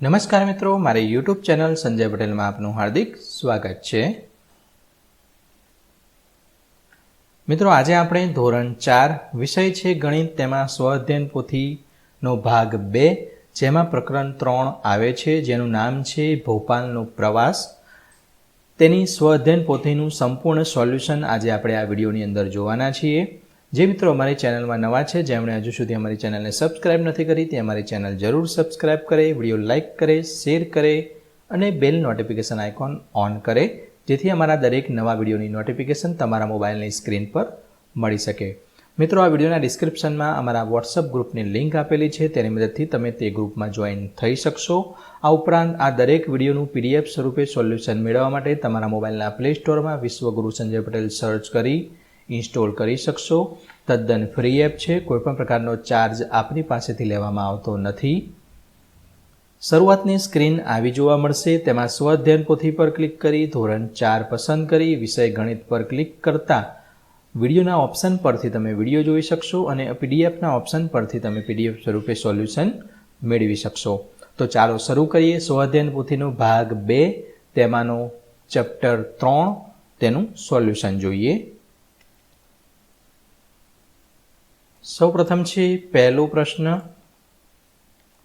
નમસ્કાર મિત્રો, મારી યુટ્યુબ ચેનલ સંજય પટેલમાં આપનું હાર્દિક સ્વાગત છે. મિત્રો, આજે આપણે ધોરણ ચાર વિષય છે ગણિત. તેમાં સ્વઅધ્યયન પોથીનો ભાગ બે, જેમાં પ્રકરણ ત્રણ આવે છે, જેનું નામ છે ભોપાલનો પ્રવાસ. તેની સ્વઅધ્યયન પોથીનું સંપૂર્ણ સોલ્યુશન આજે આપણે આ વિડીયોની અંદર જોવાના છીએ. જે મિત્રો અમારી ચેનલમાં નવા છે, જેમણે હજુ સુધી અમારી ચેનલને સબસ્ક્રાઇબ નથી કરી, તે અમારી ચેનલ જરૂર સબસ્ક્રાઇબ કરે, વીડિયો લાઇક કરે, શેર કરે અને બેલ નોટિફિકેશન આઇકોન ઓન કરે, જેથી અમારા દરેક નવા વિડીયોની નોટિફિકેશન તમારા મોબાઈલની સ્ક્રીન પર મળી શકે. મિત્રો, આ વિડીયોના ડિસ્ક્રિપ્શનમાં અમારા વોટ્સઅપ ગ્રુપની લિંક આપેલી છે, તેની મદદથી તમે તે ગ્રુપમાં જોઈન થઈ શકશો. આ ઉપરાંત આ દરેક વિડીયોનું પીડીએફ સ્વરૂપે સોલ્યુશન મેળવવા માટે તમારા મોબાઈલના પ્લે સ્ટોરમાં વિશ્વગુરુ સંજય પટેલ સર્ચ કરી ઇન્સ્ટોલ કરી શકશો. તદ્દન ફ્રી એપ છે. કોઈપણ પ્રકારનો ચાર્જ આપની પાસેથી લેવામાં આવતો નથી. શરૂઆતની સ્ક્રીન આવી જોવા મળશે. તેમાં સ્વઅધ્યયન પોથી પર ક્લિક કરી, ધોરણ ચાર પસંદ કરી, વિષય ગણિત પર ક્લિક કરતા વિડીયોના ઓપ્શન પરથી તમે વીડિયો જોઈ શકશો અને પીડીએફના ઓપ્શન પરથી તમે પીડીએફ સ્વરૂપે સોલ્યુશન મેળવી શકશો. તો ચાલો શરૂ કરીએ. સ્વઅધ્યયન પોથીનો ભાગ બે. તેમાંનો ચેપ્ટર ત્રણ. તેનું સોલ્યુશન જોઈએ. સૌપ્રથમ છે પહેલો પ્રશ્ન.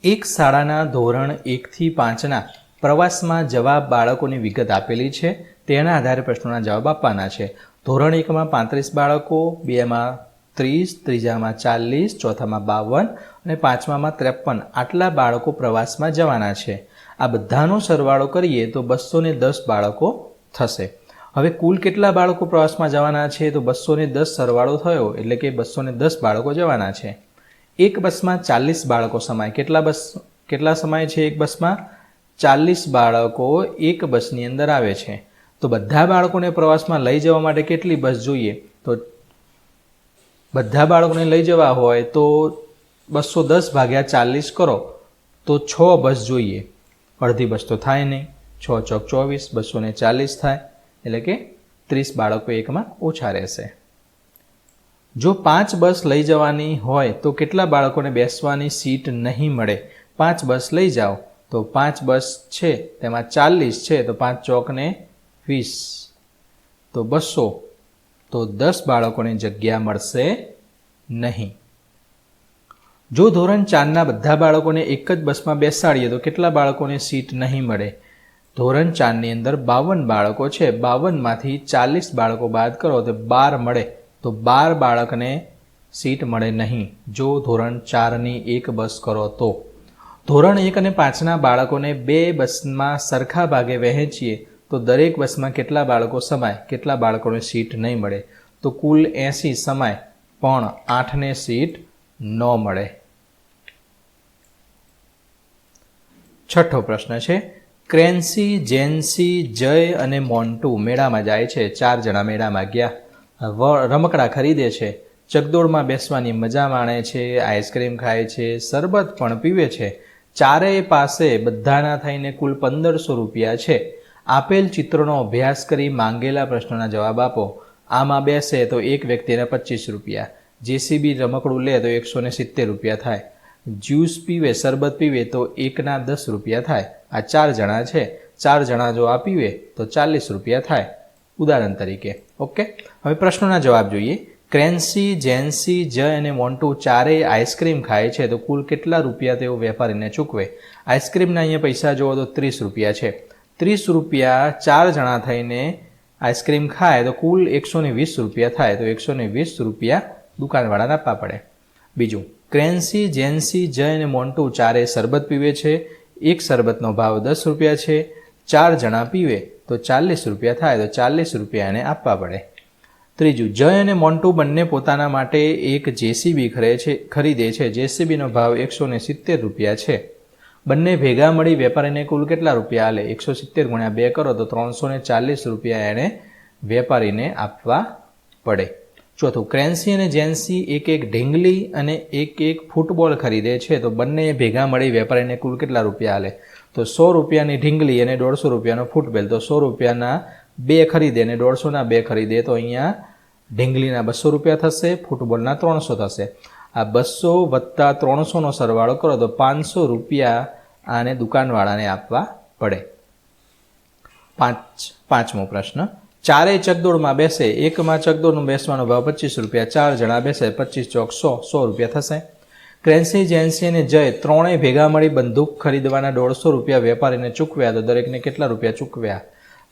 એક શાળાના ધોરણ એકથી પાંચના પ્રવાસમાં જવાબ બાળકોની વિગત આપેલી છે. તેના આધારે પ્રશ્નોના જવાબ આપવાના છે. ધોરણ એકમાં પાંત્રીસ બાળકો, બેમાં ત્રીસ, ત્રીજામાં ચાલીસ, ચોથામાં બાવન અને પાંચમામાં ત્રેપન આટલા બાળકો પ્રવાસમાં જવાના છે. આ બધાનો સરવાળો કરીએ તો બસો દસ બાળકો થશે. હવે કુલ કેટલા બાળકો પ્રવાસમાં જવાના છે? તો બસો ને દસ સરવાળો થયો, એટલે કે બસો ને દસ બાળકો જવાના છે. એક બસમાં ચાલીસ બાળકો સમાય. કેટલા બસ, કેટલા સમાય છે એક બસમાં? ચાલીસ બાળકો એક બસની અંદર આવે છે. તો બધા બાળકોને પ્રવાસમાં લઈ જવા માટે કેટલી બસ જોઈએ? તો બધા બાળકોને લઈ જવા હોય તો બસો દસ ભાગ્યા ચાલીસ કરો. તો છ બસ જોઈએ. અડધી બસ તો થાય નહીં. છ ચોક ચોવીસ બસો ચાલીસ થાય. એટલે કે ત્રીસ બાળકો એકમાં ઓછા રહેશે. જો પાંચ બસ લઈ જવાની હોય તો કેટલા બાળકોને બેસવાની સીટ નહીં મળે? પાંચ બસ લઈ જાઓ તો પાંચ બસ છે, તેમાં ચાલીસ છે, તો પાંચ ચોકને વીસ. તો બસો. તો દસ બાળકોને જગ્યા મળશે નહીં. જો ધોરણ ચારના બધા બાળકોને એક જ બસમાં બેસાડીએ તો કેટલા બાળકોને સીટ નહીં મળે? ધોરણ ચારની અંદર બાવન બાળકો છે. બાવનમાંથી ચાલીસ બાળકો બાદ કરો તો બાર મળે. તો બાર બાળકને સીટ મળે નહીં. જો ધોરણ ચારની એક બસ કરો તો. ધોરણ એક અને પાંચના બાળકોને બે બસમાં સરખા ભાગે વહેંચીએ તો દરેક બસમાં કેટલા બાળકો સમાય? કેટલા બાળકોને સીટ નહીં મળે? તો કુલ એંસી સમાય, પણ આઠને સીટ ન મળે. છઠ્ઠો પ્રશ્ન છે ક્રેન્સી, જેન્સી, જય અને મોન્ટુ મેળામાં જાય છે. ચાર જણા મેળામાં ગયા. રમકડા ખરીદે છે. ચકદોડમાં બેસવાની મજા માણે છે. આઈસ્ક્રીમ ખાય છે. શરબત પણ પીવે છે. ચારેય પાસે બધાના થઈને કુલ પંદરસો રૂપિયા છે. આપેલ ચિત્રોનો અભ્યાસ કરી માંગેલા પ્રશ્નોના જવાબ આપો. આમાં બેસે તો એક વ્યક્તિને પચીસ રૂપિયા. જેસીબી રમકડું લે તો એકસો સિત્તેર રૂપિયા થાય. જ્યુસ પીવે, શરબત પીવે તો એકના દસ રૂપિયા થાય. આ ચાર જણા છે. ચાર જણા જો આ પીવે તો ચાલીસ રૂપિયા થાય. ઉદાહરણ તરીકે, ઓકે? હવે પ્રશ્નોના જવાબ જોઈએ. ક્રેન્સી, જેન્સી જય અને મોન્ટુ ચારેય આઈસ્ક્રીમ ખાય છે તો કુલ કેટલા રૂપિયા તેઓ વેપારીને ચૂકવે? આઈસ્ક્રીમના અહીંયા પૈસા જુઓ તો ત્રીસ રૂપિયા છે. ત્રીસ રૂપિયા ચાર જણા થઈને આઈસ્ક્રીમ ખાય તો કુલ એકસો વીસ રૂપિયા થાય. તો એકસો ને વીસ રૂપિયા દુકાનવાળાને આપવા પડે બીજું, ક્રેન્સી, જેન્સી જય અને મોન્ટુ ચારે શરબત પીવે છે. એક શરબતનો ભાવ દસ રૂપિયા છે, ચાર જણા પીવે તો ચાલીસ રૂપિયા થાય, તો ચાલીસ રૂપિયા એને આપવા પડે. ત્રીજું, જય અને મોન્ટુ બંને પોતાના માટે એક જેસીબી ખરે છે, ખરીદે છે. જેસીબીનો ભાવ એકસો ને સિત્તેર રૂપિયા છે. બંને ભેગા મળી વેપારીને કુલ કેટલા રૂપિયા આલે? એકસો સિત્તેર ગુણ્યા બે કરો તો ત્રણસો ને ચાલીસ રૂપિયા એણે વેપારીને આપવા પડે. ચોથું ક્રેન્સી અને જેન્સી એક એક ઢીંગલી અને એક એક ફૂટબોલ ખરીદે છે. તો બંને ભેગા મળી વેપારીને કુલ કેટલા રૂપિયા આલે? તો સો રૂપિયાની ઢીંગલી અને દોઢસો રૂપિયાનો ફૂટબેલ તો સો રૂપિયાના બે ખરીદે અને દોઢસોના બે ખરીદે. તો અહીંયા ઢીંગલીના બસો રૂપિયા થશે ફૂટબોલના ત્રણસો થશે. આ બસો વત્તા ત્રણસોનો સરવાળો કરો તો પાંચસો રૂપિયા આને દુકાનવાળાને આપવા પડે. પાંચ, પાંચમો પ્રશ્ન. ચારેય ચકદોડમાં બેસે, એકમાં ચકદોડનું બેસવાનો ભાવ પચીસ રૂપિયા, ચાર જણા બેસે, પચીસ ચોક સો સો રૂપિયા થશે. ક્રેન્સી જેન્સી અને જય ત્રણેય ભેગા મળી બંદૂક ખરીદવાના દોઢસો રૂપિયા વેપારીને ચૂકવ્યા તો દરેકને કેટલા રૂપિયા ચૂકવ્યા?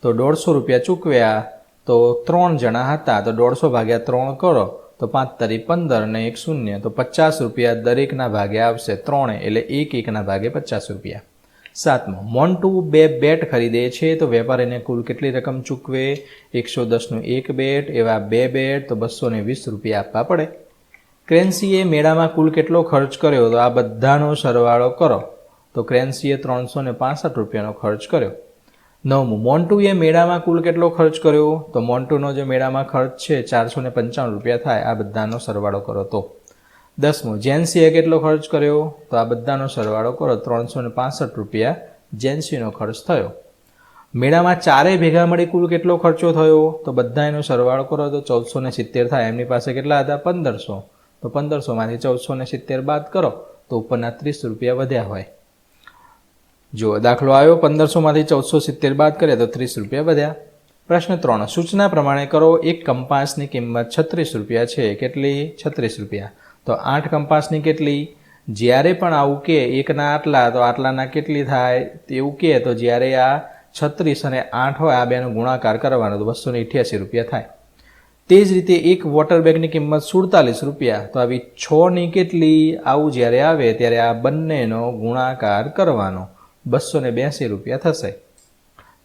તો દોઢસો રૂપિયા ચૂકવ્યા તો ત્રણ જણા હતા, તો દોઢસો ભાગ્યા ત્રણ કરો, તો પાંચ તરી પંદર અને એક શૂન્ય, તો પચાસ રૂપિયા દરેકના ભાગે આવશે. ત્રણે એટલે એક એકના ભાગે પચાસ રૂપિયા. સાતમો, મોન્ટુ બે બેટ ખરીદે છે, તો વેપારીને કુલ કેટલી રકમ ચૂકવે? એકસો દસનું એક બેટ, એવા બે બેટ, તો બસો વીસ રૂપિયા આપવા પડે. ક્રેન્સીએ મેળામાં કુલ કેટલો ખર્ચ કર્યો? તો આ બધાનો સરવાળો કરો. તો ક્રેન્સીએ ત્રણસો ને રૂપિયાનો ખર્ચ કર્યો. નવમું, મોન્ટુએ મેળામાં કુલ કેટલો ખર્ચ કર્યો? તો મોન્ટુનો જે મેળામાં ખર્ચ છે, ચારસો પંચાણું રૂપિયા થાય. આ બધાનો સરવાળો કરો તો. દસમું, જેન્સીએ કેટલો ખર્ચ કર્યો? તો આ બધાનો સરવાળો કરો, ત્રણસો ને પાસઠ રૂપિયા જેન્સીનો ખર્ચ થયો. મેળામાં ચારેય ભેગા મળી કુલ કેટલો ખર્ચો થયો? તો બધા એનો સરવાળો કરો, તો ચૌદસો ને સિત્તેર થાય. એમની પાસે કેટલા હતા? પંદરસો. તો પંદરસોમાંથી ચૌદસો ને સિત્તેર બાદ કરો, તો ઉપરના ત્રીસ રૂપિયા વધ્યા હોય. જો દાખલો આવ્યો. પંદરસોમાંથી ચૌદસો સિત્તેર બાદ કરીએ તો ત્રીસ રૂપિયા વધ્યા. પ્રશ્ન ત્રણ, સૂચના પ્રમાણે કરો, એક કંપાસની કિંમત છત્રીસ રૂપિયા છે. કેટલી? છત્રીસ રૂપિયા. તો આઠ કંપાસની કેટલી? જ્યારે પણ આવું કે, એકના આટલા, તો આટલાના કેટલી થાય? તેવું કે, તો જ્યારે આ છત્રીસ અને આઠ હોય, આ બેનો ગુણાકાર કરવાનો, તો બસો અઠ્યાસી રૂપિયા થાય. તે જ રીતે એક વોટર બેગની કિંમત સુડતાલીસ રૂપિયા. તો આવી છની કેટલી આવું જ્યારે આવે, ત્યારે આ બંનેનો ગુણાકાર કરવાનો બસો ને બ્યાસી રૂપિયા થશે.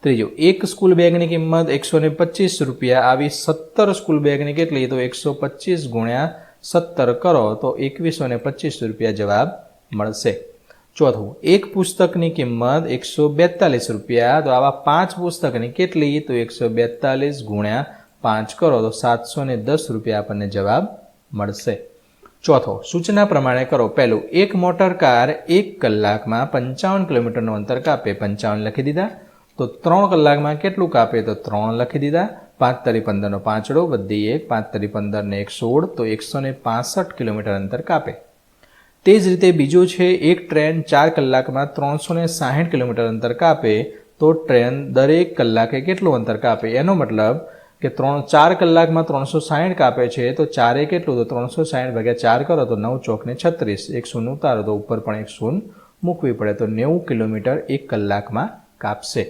ત્રીજું, એક સ્કૂલ બેગની કિંમત એકસો પચીસ રૂપિયા. આવી સત્તર સ્કૂલ બેગની કેટલી? તો એકસો પચીસ ગુણ્યા સત્તર કરો, તો એકવીસો ને પચીસ રૂપિયા જવાબ મળશે. ચોથું, એક પુસ્તકની કિંમત એકસો બેતાલીસ રૂપિયા. તો આવા પાંચ પુસ્તકની કેટલી? તો એકસો બેતાલીસ ગુણ્યા પાંચ કરો, તો સાતસો ને દસ રૂપિયા આપણને જવાબ મળશે. ચોથો, સૂચના પ્રમાણે કરો. પહેલું, એક મોટર કાર એક કલાકમાં પંચાવન કિલોમીટરનું અંતર કાપે. પંચાવન લખી દીધા. તો ત્રણ કલાકમાં કેટલું કાપે? તો ત્રણ લખી દીધા. પાંચ તરી પંદરનો પાંચડો, વધી એક પાંચ તરી પંદરને એક સોળ, તો એકસો ને પાસઠ કિલોમીટર અંતર કાપે. તે જ રીતે બીજું છે, એક ટ્રેન ચાર કલાકમાં ત્રણસો ને સાહીઠ કિલોમીટર અંતર કાપે, તો ટ્રેન દરેક કલાકે કેટલું અંતર કાપે? એનો મતલબ કે ત્રણ, ચાર કલાકમાં ત્રણસો સાહીઠ કાપે છે, તો ચારે કેટલું? તો ત્રણસો સાહીઠ ભાગ્યા ચાર કરો, તો નવ ચોકને છત્રીસ. એક શૂન ઉતારો, તો ઉપર પણ એક શૂન મૂકવી પડે, તો નેવું કિલોમીટર એક કલાકમાં કાપશે.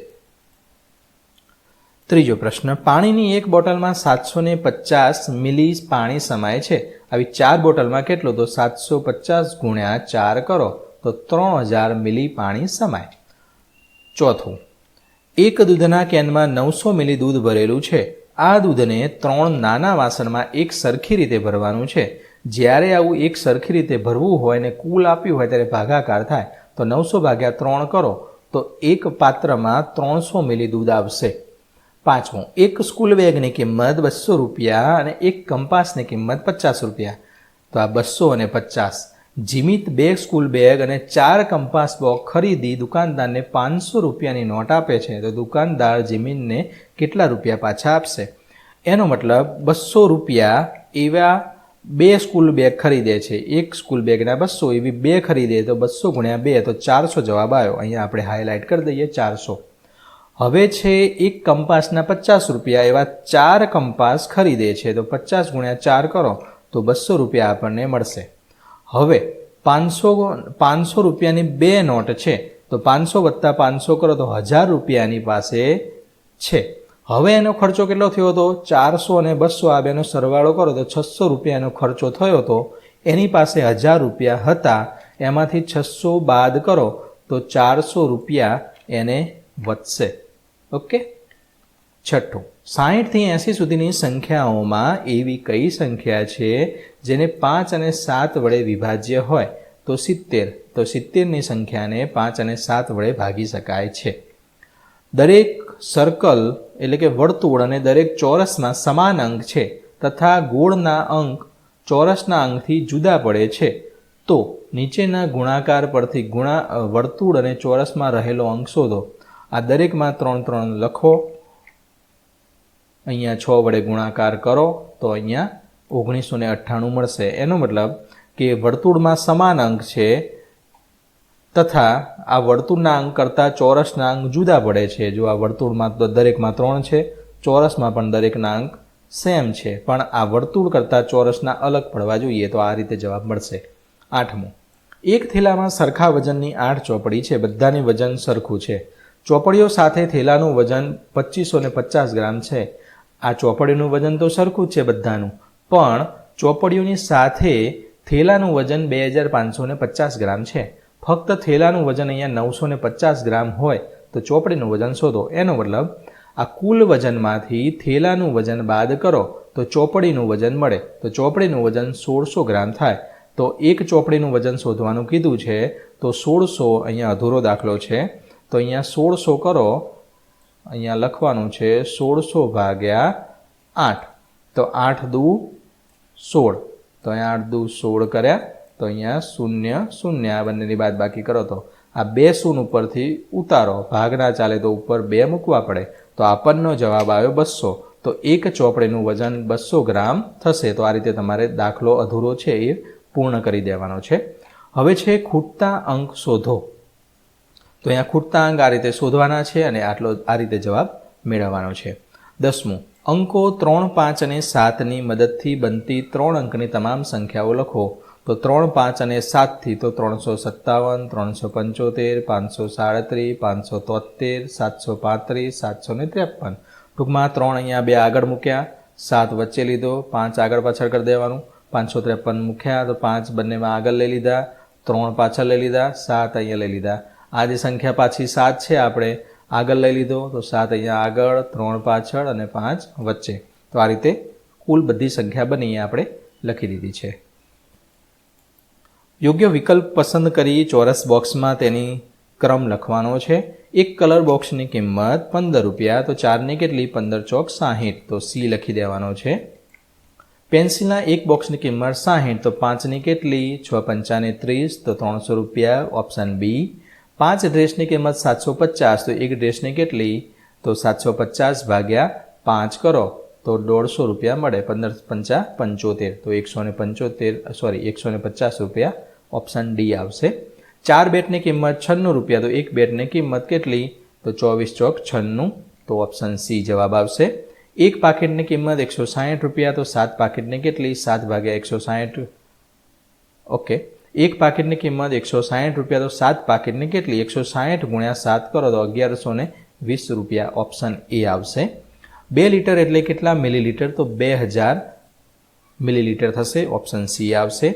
ત્રીજો પ્રશ્ન, પાણીની એક બોટલમાં સાતસો ને પચાસ મિલી પાણી સમાય છે. આવી ચાર બોટલમાં કેટલું? તો સાતસો પચાસ ગુણ્યા ચાર કરો, તો ત્રણ હજાર મિલી પાણી સમાય. ચોથું, એક દૂધના કેનમાં નવસો મિલી દૂધ ભરેલું છે. આ દૂધને ત્રણ નાના વાસણમાં એક સરખી રીતે ભરવાનું છે. જ્યારે આવું એક સરખી રીતે ભરવું હોય ને કુલ આપ્યું હોય ત્યારે ભાગાકાર થાય. તો નવસો ભાગ્યા ત્રણ કરો, તો એક પાત્રમાં ત્રણસો મિલી દૂધ આવશે. પાંચમું એક સ્કૂલ બેગની કિંમત બસો રૂપિયા અને એક કંપાસની કિંમત પચાસ રૂપિયા. તો આ બસો અને પચાસ. જીમિત બે સ્કૂલ બેગ અને ચાર કંપાસ બોક્સ ખરીદી દુકાનદારને પાંચસો રૂપિયાની નોટ આપે છે. તો દુકાનદાર જીમીનને કેટલા રૂપિયા પાછા આપશે? એનો મતલબ બસો રૂપિયા એવા બે સ્કૂલ બેગ ખરીદે છે. એક સ્કૂલ બેગના બસો એવી બે ખરીદે તો બસો ગુણ્યા બે, તો ચારસો જવાબ આવ્યો. અહીંયા આપણે હાઇલાઇટ કરી દઈએ ચારસો. હવે છે એક કંપાસના પચાસ રૂપિયા, એવા ચાર કંપાસ ખરીદે છે. તો પચાસ ગુણ્યા ચાર કરો, તો બસો રૂપિયા આપણને મળશે. હવે પાંચસો પાંચસો રૂપિયાની બે નોટ છે. તો પાંચસો વત્તા પાંચસો કરો, તો હજાર રૂપિયાની પાસે છે. હવે એનો ખર્ચો કેટલો થયો હતો ચારસો અને બસો આ બેનો સરવાળો કરો, તો છસો રૂપિયાનો ખર્ચો થયો હતો એની પાસે હજાર રૂપિયા હતા. એમાંથી છસો બાદ કરો, તો ચારસો રૂપિયા એને વધશે. ઓકે છઠ્ઠું. સાહીઠથી એંસી સુધીની સંખ્યાઓમાં એવી કઈ સંખ્યા છે જેને પાંચ અને સાત વડે વિભાજ્ય હોય? તો સિત્તેર. તો સિત્તેરની સંખ્યાને પાંચ અને સાત વડે ભાગી શકાય છે. દરેક સર્કલ એટલે કે વર્તુળ અને દરેક ચોરસમાં સમાન અંક છે તથા ગોળના અંક ચોરસના અંકથી જુદા પડે છે. તો નીચેના ગુણાકાર પરથી ગુણા વર્તુળ અને ચોરસમાં રહેલો અંક શોધો. આ દરેકમાં ત્રણ ત્રણ લખો. અહીંયા છ વડે ગુણાકાર કરો તો અહીંયા ઓગણીસો ને અઠ્ઠાણું મળશે. એનો મતલબ કે વર્તુળમાં સમાન અંક છે તથા આ વર્તુળના અંક કરતાં ચોરસના અંક જુદા પડે છે. જો આ વર્તુળમાં તો દરેકમાં ત્રણ છે, ચોરસમાં પણ દરેકના અંક સેમ છે. પણ આ વર્તુળ કરતાં ચોરસના અલગ પડવા જોઈએ તો આ રીતે જવાબ મળશે. આઠમું. એક થેલામાં સરખા વજનની આઠ ચોપડી છે. બધાની વજન સરખું છે. ચોપડીઓ સાથે થેલાનું વજન પચીસો ને પચાસ ગ્રામ છે. આ ચોપડીનું વજન તો સરખું જ છે બધાનું, પણ ચોપડીઓની સાથે થેલાનું વજન બે હજાર પાંચસો ને પચાસ ગ્રામ છે. ફક્ત થેલાનું વજન અહીંયા નવસો ને પચાસ ગ્રામ હોય તો ચોપડીનું વજન શોધો. એનો મતલબ, આ કુલ વજનમાંથી થેલાનું વજન બાદ કરો તો ચોપડીનું વજન મળે. તો ચોપડીનું વજન સોળસો ગ્રામ થાય. તો એક ચોપડીનું વજન શોધવાનું કીધું છે તો સોળસો અહીંયા અધૂરો દાખલો છે. તો અહીંયા સોળસો કરો. અહીંયા લખવાનું છે સોળસો ભાગ્યા આઠ. તો આઠ દુ સોળ. તો અહીંયા આઠ દુ સોળ કર્યા. તો અહીંયા શૂન્ય શૂન્ય આ બંનેની બાદ બાકી કરો તો. આ બે શૂન ઉપરથી ઉતારો. ભાગ ના ચાલે તો ઉપર બે મૂકવા પડે. તો આપણનો જવાબ આવ્યો બસો. તો એક ચોપડીનું વજન બસો ગ્રામ થશે. તો આ રીતે તમારે દાખલો અધૂરો છે એ પૂર્ણ કરી દેવાનો છે. હવે છે ખૂટતા અંક શોધો. તો અહીંયા ખૂટતા અંક આ રીતે શોધવાના છે અને આટલો આ રીતે જવાબ મેળવવાનો છે. દસમું, અંકો ત્રણ, પાંચ અને સાતની મદદથી બનતી ત્રણ અંકની તમામ સંખ્યાઓ લખો. તો ત્રણ, પાંચ અને સાતથી તો ત્રણસો સત્તાવન, ત્રણસો પંચોતેર, પાંચસો સાડત્રીસ, પાંચસો તોતેર સાતસો પાંત્રીસ, સાતસો ને ત્રેપન. ટૂંકમાં ત્રણ અહીંયા બે આગળ મૂક્યા. સાત વચ્ચે લીધો, પાંચ આગળ પાછળ કરી દેવાનું. પાંચસો ત્રેપન મૂક્યા, તો પાંચ બંનેમાં આગળ લઈ લીધા. ત્રણ પાછળ લઈ લીધા, સાત અહીંયા લઈ લીધા. આ જે સંખ્યા પાછી સાત છે. આપણે આગળ લઈ લીધો. તો સાત અહીંયા આગળ, ત્રણ પાછળ અને પાંચ વચ્ચે. તો આ રીતે કુલ બધી સંખ્યા બની આપણે લખી દીધી છે. યોગ્ય વિકલ્પ પસંદ કરી ચોરસ બોક્સમાં તેની ક્રમ લખવાનો છે. એક કલર બોક્સની કિંમત પંદર રૂપિયા. તો ચારની કેટલી? પંદર ચોક સાહીઠ. તો સી લખી દેવાનો છે. પેન્સિલના એક બોક્સની કિંમત સાહીઠ. તો પાંચની કેટલી? છ પંચાને ત્રીસ. તો ત્રણસો રૂપિયા. ઓપ્શન બી પાંચ ડ્રેસની કિંમત સાતસો પચાસ, તો એક ડ્રેસની કેટલી? તો સાતસો પચાસ ભાગ્યા પાંચ કરો, તો દોઢસો રૂપિયા મળે, પંદર પંચા પંચોતેર. તો એકસો ને પંચોતેર સોરી એકસો ને પચાસ રૂપિયા ઓપ્શન ડી આવશે. ચાર બેટની કિંમત છન્નું રૂપિયા, તો એક બેટની કિંમત કેટલી? તો ચોવીસ ચોક છન્નું, તો ઓપ્શન સી જવાબ આવશે. એક પાકીટની કિંમત એકસો સાહીઠ રૂપિયા, તો સાત પાકીટની કેટલી? સાત ભાગ્યા એકસો સાહીઠ. ઓકે એક પાકીટની કિંમત એકસો સાહીઠ રૂપિયા, તો સાત પાકીટની કેટલી? એકસો સાહીઠ ગુણ્યા સાત કરો, તો અગિયારસો ને વીસ રૂપિયા ઓપ્શન એ આવશે. બે લીટર એટલે કેટલા? મિલીલીટર, તો બે હજાર મિલીલીટર થશે ઓપ્શન સી આવશે.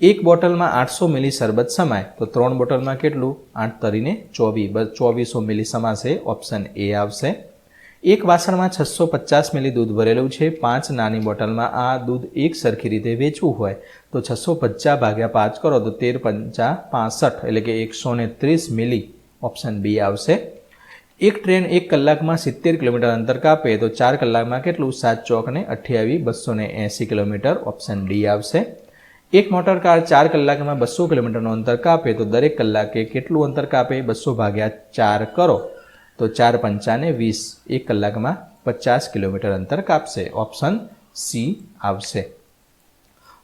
એક બોટલમાં આઠસો મિલી શરબત સમાય, તો ત્રણ બોટલમાં કેટલું? આઠ તરીને ચોવીસ ચોવીસો મિલી સમાશે ઓપ્શન એ આવશે. એક વાસણમાં છસો પચાસ મિલી દૂધ ભરેલું છે. પાંચ નાની બોટલમાં આ દૂધ એક સરખી રીતે વેચવું હોય તો છસો પચાસ ભાગ્યા પાંચ કરો તો તેર પંચા પાસઠ એટલે કે એકસો ને ત્રીસ મિલી ઓપ્શન બી આવશે. એક ટ્રેન એક કલાકમાં સિત્તેર કિલોમીટર અંતર કાપે તો ચાર કલાકમાં કેટલું? સાત ચોક ને અઠ્યાવીસ બસો ને એંસી કિલોમીટર ઓપ્શન ડી આવશે. એક મોટર કાર ચાર કલાકમાં બસો કિલોમીટરનું અંતર કાપે તો દરેક કલાકે કેટલું અંતર કાપે? બસો ભાગ્યા ચાર કરો. તો ચાર પંચાને વીસ. એક કલાકમાં પચાસ કિલોમીટર અંતર કાપશે. ઓપ્શન સી આવશે.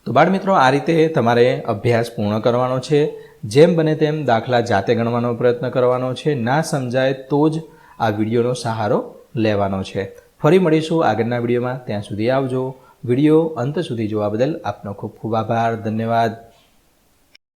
તો બાળ મિત્રો, આ રીતે તમારે અભ્યાસ પૂર્ણ કરવાનો છે. જેમ બને તેમ દાખલા જાતે ગણવાનો પ્રયત્ન કરવાનો છે. ના સમજાય તો જ આ વિડીયોનો સહારો લેવાનો છે. ફરી મળીશું આગળના વિડીયોમાં. ત્યાં સુધી આવજો. વીડિયો અંત સુધી જોવા બદલ આપનો ખૂબ ખૂબ આભાર. ધન્યવાદ.